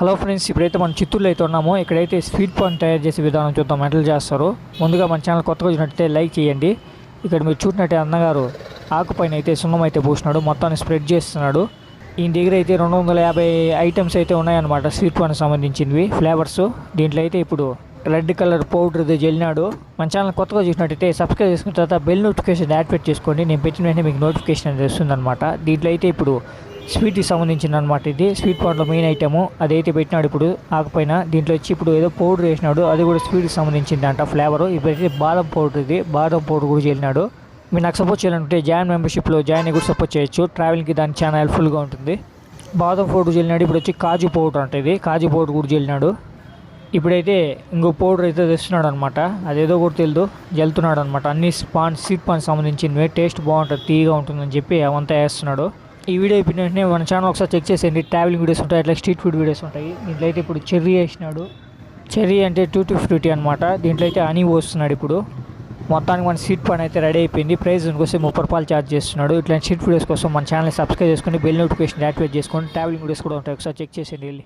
Hello friends ఇప్పుడైతే మనం చిత్తూరులో అయితే ఉన్నాము. ఇక్కడైతే స్వీట్ పాన్ తయారు చేసే విధానం చూద్దాం. ఎట్లా చేస్తారు. ముందుగా మన ఛానల్ కొత్తగా వచ్చినట్టయితే లైక్ చేయండి. ఇక్కడ మీరు చూసినట్టే అన్నగారు ఆకుపైన అయితే సున్నం అయితే పూసినాడు. మొత్తాన్ని స్ప్రెడ్ చేస్తున్నాడు. ఈయన దగ్గర అయితే రెండు వందల యాభై ఐటమ్స్ అయితే ఉన్నాయన్నమాట స్వీట్ పాన్ సంబంధించినవి. ఫ్లేవర్స్ దీంట్లో అయితే ఇప్పుడు రెడ్ కలర్ పౌడర్ జల్లినాడు. మన ఛానల్ కొత్తగా చూసినట్టయితే సబ్స్క్రైబ్ చేసుకున్న తర్వాత బెల్ నోటిఫికేషన్ యాక్టివేట్ చేసుకోండి. నేను పెట్టిన వెంటనే మీకు నోటిఫికేషన్ అనేది వస్తుందన్నమాట. దీంట్లో అయితే ఇప్పుడు స్వీట్కి సంబంధించిన అనమాట ఇది. స్వీట్ పాన్లో మెయిన్ ఐటము అదైతే పెట్టినాడు ఇప్పుడు ఆకపోయినా దీంట్లో వచ్చి ఇప్పుడు ఏదో పౌడర్ వేసినాడు అది కూడా స్వీట్కి సంబంధించింది అంట ఫ్లేవర్. ఇప్పుడైతే బాదం పౌడర్ ఇది బాదం పౌడర్ కూడా చల్లినాడు మీరు నాకు సపోర్ట్ చేయాలంటే జాయిన్ మెంబర్షిప్లో జాయిన్ కూడా సపోర్ట్ చేయొచ్చు. ట్రావెలింగ్కి దానికి చాలా హెల్ప్ఫుల్గా ఉంటుంది. బాదం పౌడర్ చల్లినాడు ఇప్పుడు వచ్చి కాజు పౌడర్ అంటే ఇది. కాజు పౌడర్ కూడా చల్లినాడు ఇప్పుడైతే ఇంకో పౌడర్ అయితే తెస్తున్నాడు అనమాట అదేదో కూడా తెలియదు జల్తున్నాడు అనమాట అన్ని పాన్ స్వీట్ పాన్ సంబంధించినవి టేస్ట్ బాగుంటుంది తీగా ఉంటుందని చెప్పి అవంతా వేస్తున్నాడు. ఈ వీడియో అయిపోయిన వెంటనే మన ఛానల్ ఒకసారి చెక్ చేసేయండి. ట్రావెలింగ్ వీడియోస్ ఉంటాయి అట్లా స్ట్రీట్ ఫుడ్ వీడియోస్ ఉంటాయి. దీంట్లో అయితే ఇప్పుడు చెర్రీ వేసినాడు. చెర్రీ అంటే టూ టూ ఫిఫ్టీ అనమాట దీంట్లో అయితే అని పోస్తున్నాడు ఇప్పుడు. మొత్తానికి మన స్వీట్ పని అయితే రెడీ అయిపోయింది. ప్రైస్ కోసం ముప్పై రూపాయలు ఛార్జ్ చేస్తున్నాడు. ఇట్లాంటి స్ట్రీట్ వీడియోస్ కోసం మన ఛానల్ సబ్స్క్రైబ్ చేసుకొని బెల్ నోటిఫికేషన్ యాక్టివేట్ చేసుకొని ట్రావెలింగ్ వీడియోస్ కూడా ఉంటాయి. ఒకసారి చెక్ చేసేయండి వెళ్ళి.